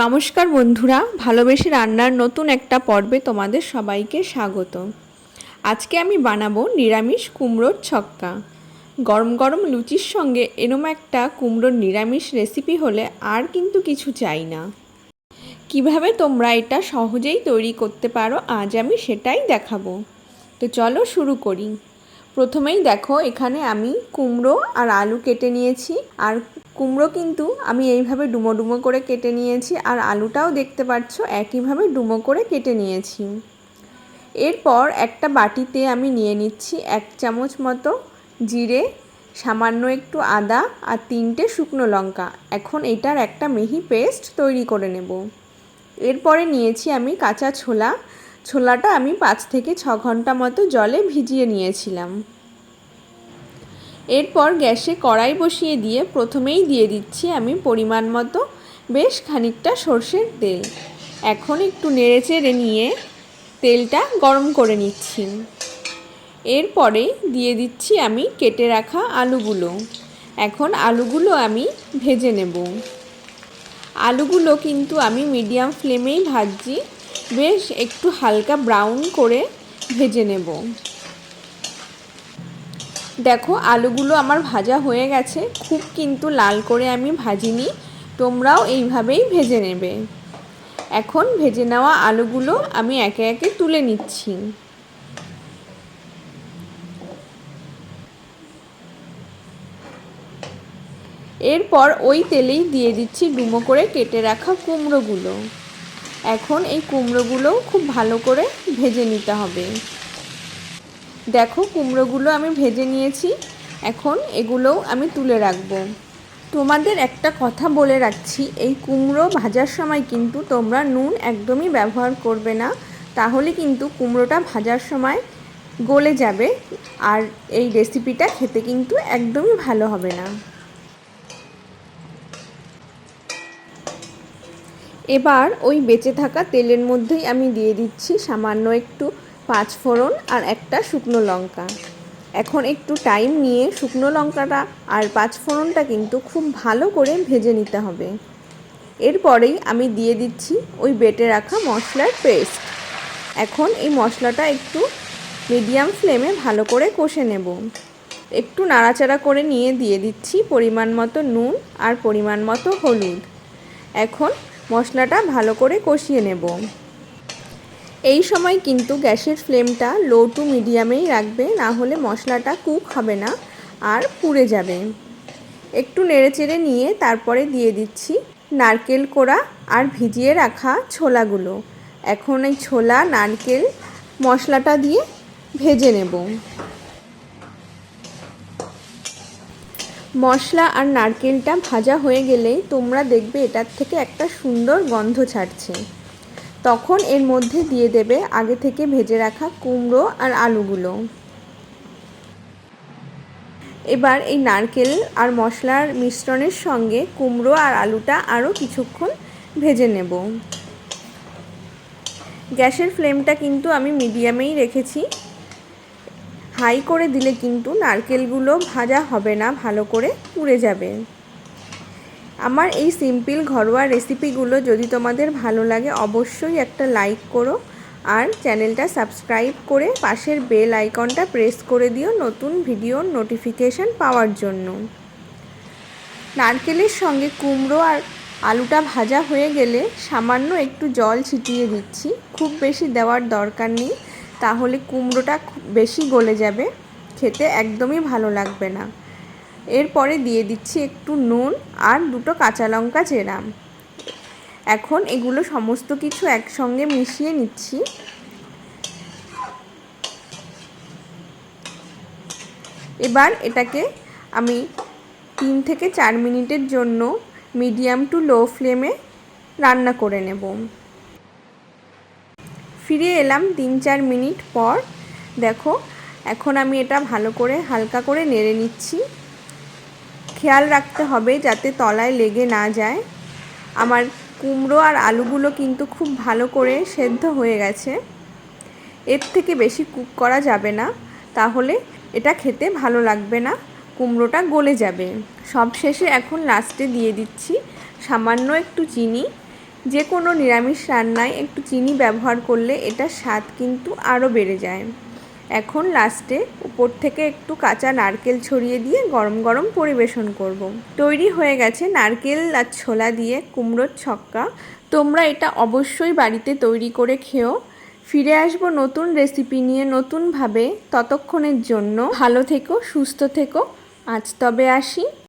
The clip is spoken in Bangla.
নমস্কার বন্ধুরা, ভালোবেসে রান্নার নতুন একটা পর্বে তোমাদের সবাইকে স্বাগত। আজকে আমি বানাবো নিরামিষ কুমড়োর ছক্কা। গরম গরম লুচির সঙ্গে এরম একটা কুমড়োর নিরামিষ রেসিপি হলে আর কিন্তু কিছু চাই না। কীভাবে তোমরা এটা সহজেই তৈরি করতে পারো, আজ আমি সেটাই দেখাবো। তো চলো শুরু করি। প্রথমেই দেখো, এখানে আমি কুমড়ো আর আলু কেটে নিয়েছি। আর কুমড়ো কিন্তু আমি এইভাবে ডুমো ডুমো করে কেটে নিয়েছি আর আলুটাও দেখতে পাচ্ছ একইভাবে ডুমো করে কেটে নিয়েছি। এরপর একটা বাটিতে আমি নিয়ে নিচ্ছি এক চামচ মতো জিরে, সামান্য একটু আদা আর তিনটে শুকনো লঙ্কা। এখন এটার একটা মিহি পেস্ট তৈরি করে নেব। এরপরে নিয়েছি আমি কাঁচা ছোলা ছোলাটা আমি পাঁচ থেকে ছ ঘণ্টা মতো জলে ভিজিয়ে নিয়েছিলাম। এরপর গ্যাসে কড়াই বসিয়ে দিয়ে প্রথমেই দিয়ে দিচ্ছি আমি পরিমাণ মতো বেশ খানিকটা সর্ষের তেল। এখন একটু নেড়েচেড়ে নিয়ে তেলটা গরম করে নিচ্ছি। এরপরে দিয়ে দিচ্ছি আমি কেটে রাখা আলুগুলো। এখন আলুগুলো আমি ভেজে নেব। আলুগুলো কিন্তু আমি মিডিয়াম ফ্লেমেই ভাজছি। বেশ একটু হালকা ব্রাউন করে ভেজে নেব। দেখো, আলুগুলো আমার ভাজা হয়ে গেছে। খুব কিন্তু লাল করে আমি ভাজিনি। তোমরাও এইভাবেই ভেজে নেবে। এখন ভেজে নেওয়া আলুগুলো আমি একে একে তুলে নিচ্ছি। এরপর ওই তেলেই দিয়ে দিচ্ছি ডুমো করে কেটে রাখা কুমড়োগুলো। এখন এই কুমড়োগুলোও খুব ভালো করে ভেজে নিতে হবে। দেখো, কুমড়োগুলো আমি ভেজে নিয়েছি। এখন এগুলোও আমি তুলে রাখব। তোমাদের একটা কথা বলে রাখছি, এই কুমড়ো ভাজার সময় কিন্তু তোমরা নুন একদমই ব্যবহার করবে না। তাহলে কিন্তু কুমড়োটা ভাজার সময় গলে যাবে। আর এই রেসিপিটা খেতে কিন্তু একদমই ভালো হবে না। এবার ওই বেঁচে থাকা তেলের মধ্যেই আমি দিয়ে দিচ্ছি সামান্য একটু পাঁচ ফোড়ন আর একটা শুকনো লঙ্কা। এখন একটু টাইম নিয়ে শুকনো লঙ্কাটা আর পাঁচ ফোড়নটা কিন্তু খুব ভালো করে ভেজে নিতে হবে। এরপরেই আমি দিয়ে দিচ্ছি ওই বেটে রাখা মশলার পেস্ট এখন এই মশলাটা একটু মিডিয়াম ফ্লেমে ভালো করে কষে নেব। একটু নাড়াচাড়া করে নিয়ে দিয়ে দিচ্ছি পরিমাণ মতো নুন আর পরিমাণ মতো হলুদ। এখন মশলাটা ভালো করে কষিয়ে নেব। এই সময় কিন্তু গ্যাসের ফ্লেমটা লো টু মিডিয়ামেই রাখবে, না হলে মশলাটা কুক হবে না আর পুড়ে যাবে। একটু নেড়েচেড়ে নিয়ে তারপরে দিয়ে দিচ্ছি নারকেল কোড়া আর ভিজিয়ে রাখা ছোলাগুলো। এখন এই ছোলা, নারকেল মশলাটা দিয়ে ভেজে নেব। মশলা আর নারকেলটা ভাজা হয়ে গেলেই তোমরা দেখবে এটার থেকে একটা সুন্দর গন্ধ ছাড়ছে। তখন এর মধ্যে দিয়ে দেবে আগে থেকে ভেজে রাখা কুমড়ো আর আলুগুলো। এবার এই নারকেল আর মশলার মিশ্রণের সঙ্গে কুমড়ো আর আলুটা আরও কিছুক্ষণ ভেজে নেব। গ্যাসের ফ্লেমটা কিন্তু আমি মিডিয়ামেই রেখেছি। হাই করে দিলে কিন্তু নারকেলগুলো ভাজা হবে না, ভালো করে পুড়ে যাবে। আমার এই সিম্পল ঘরোয়া রেসিপিগুলো যদি তোমাদের ভালো লাগে, অবশ্যই একটা লাইক করো আর চ্যানেলটা সাবস্ক্রাইব করে পাশের বেল আইকনটা প্রেস করে দিও নতুন ভিডিওর নোটিফিকেশান পাওয়ার জন্য। নারকেলের সঙ্গে কুমড়ো আর আলুটা ভাজা হয়ে গেলে সামান্য একটু জল ছিটিয়ে দিচ্ছি। খুব বেশি দেওয়ার দরকার নেই। তাহলে কুমড়োটা বেশি গলে যাবে, খেতে একদমই ভালো লাগবে না। এরপরে দিয়ে দিচ্ছি একটু নুন আর দুটো কাঁচা লঙ্কা চেরাম এখন এগুলো সমস্ত কিছু একসঙ্গে মিশিয়ে নিচ্ছি। এবার এটাকে আমি তিন থেকে চার মিনিটের জন্য মিডিয়াম টু লো ফ্লেমে রান্না করে নেব। ফিরে এলাম তিন চার মিনিট পর। দেখো, এখন আমি এটা ভালো করে হালকা করে নেড়ে নিচ্ছি। খেয়াল রাখতে হবে যাতে তলায় লেগে না যায়। আমার কুমড়ো আর আলুগুলো কিন্তু খুব ভালো করে সেদ্ধ হয়ে গেছে। এর থেকে বেশি কুক করা যাবে না। তাহলে এটা খেতে ভালো লাগবে না। কুমড়োটা গলে যাবে। সব শেষে এখন লাস্টে দিয়ে দিচ্ছি সামান্য একটু চিনি। যে কোনো নিরামিষ রান্নায় একটু চিনি ব্যবহার করলে এটা স্বাদ কিন্তু আরও বেড়ে যায়। এখন লাস্টে উপর থেকে একটু কাঁচা নারকেল ছড়িয়ে দিয়ে গরম গরম পরিবেশন করব। তৈরি হয়ে গেছে নারকেল আর ছোলা দিয়ে কুমড়োর ছক্কা। তোমরা এটা অবশ্যই বাড়িতে তৈরি করে খেও। ফিরে আসব নতুন রেসিপি নিয়ে নতুনভাবে। ততক্ষণের জন্য ভালো থেকো, সুস্থ থেকো। আজ তবে আসি।